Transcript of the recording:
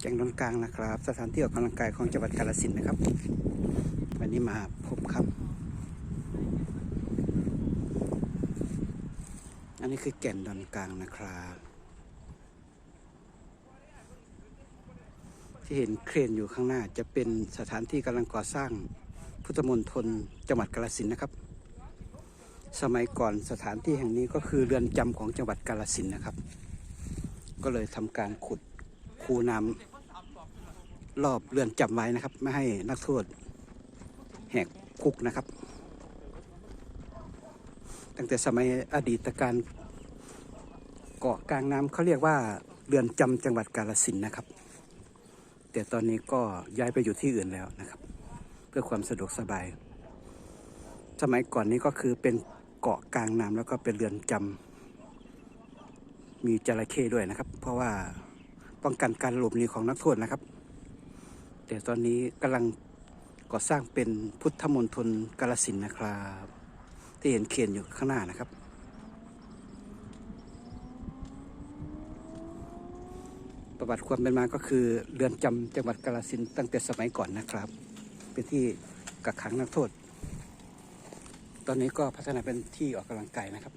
แจ้งนนกลางนะครับ สถานที่ออกกำลังกายของจังหวัดกาฬสินธุ์นะครับ วันนี้มาพบครับ อันนี้คือแก่นดอนกลางนะครับ ที่เห็นเครนอยู่ข้างหน้าจะเป็นสถานที่กำลังก่อสร้างพุทธมณฑลจังหวัดกาฬสินธุ์นะครับ สมัยก่อนสถานที่แห่งนี้ก็คือเรือนจำของจังหวัดกาฬสินธุ์นะครับ ก็เลยทำการขุด คูน้ำรอบเรือนจำไว้นะครับ ไม่ให้นักโทษแหกคุกนะครับ ตั้งแต่สมัยอดีตการเกาะกลางน้ำเขาเรียกว่าเรือนจำจังหวัดกาฬสินนะครับ แต่ตอนนี้ก็ย้ายไปอยู่ที่อื่นแล้วนะครับ เพื่อความสะดวกสบาย สมัยก่อนนี้ก็คือเป็นเกาะกลางน้ำแล้วก็เป็นเรือนจำมีจระเข้ด้วยนะครับ เพราะว่า ป้องกันการหลบหนีของนักโทษนะครับ แต่ตอนนี้กำลังก่อสร้างเป็นพุทธมณฑลกาลสินนะครับ ที่เห็นเขียนอยู่ข้างหน้านะครับ ประวัติความเป็นมาก็คือเรือนจำจังหวัดกาฬสินตั้งแต่สมัยก่อนนะครับ เป็นที่กักขังนักโทษ ตอนนี้ก็พัฒนาเป็นที่ออกกำลังกายนะครับ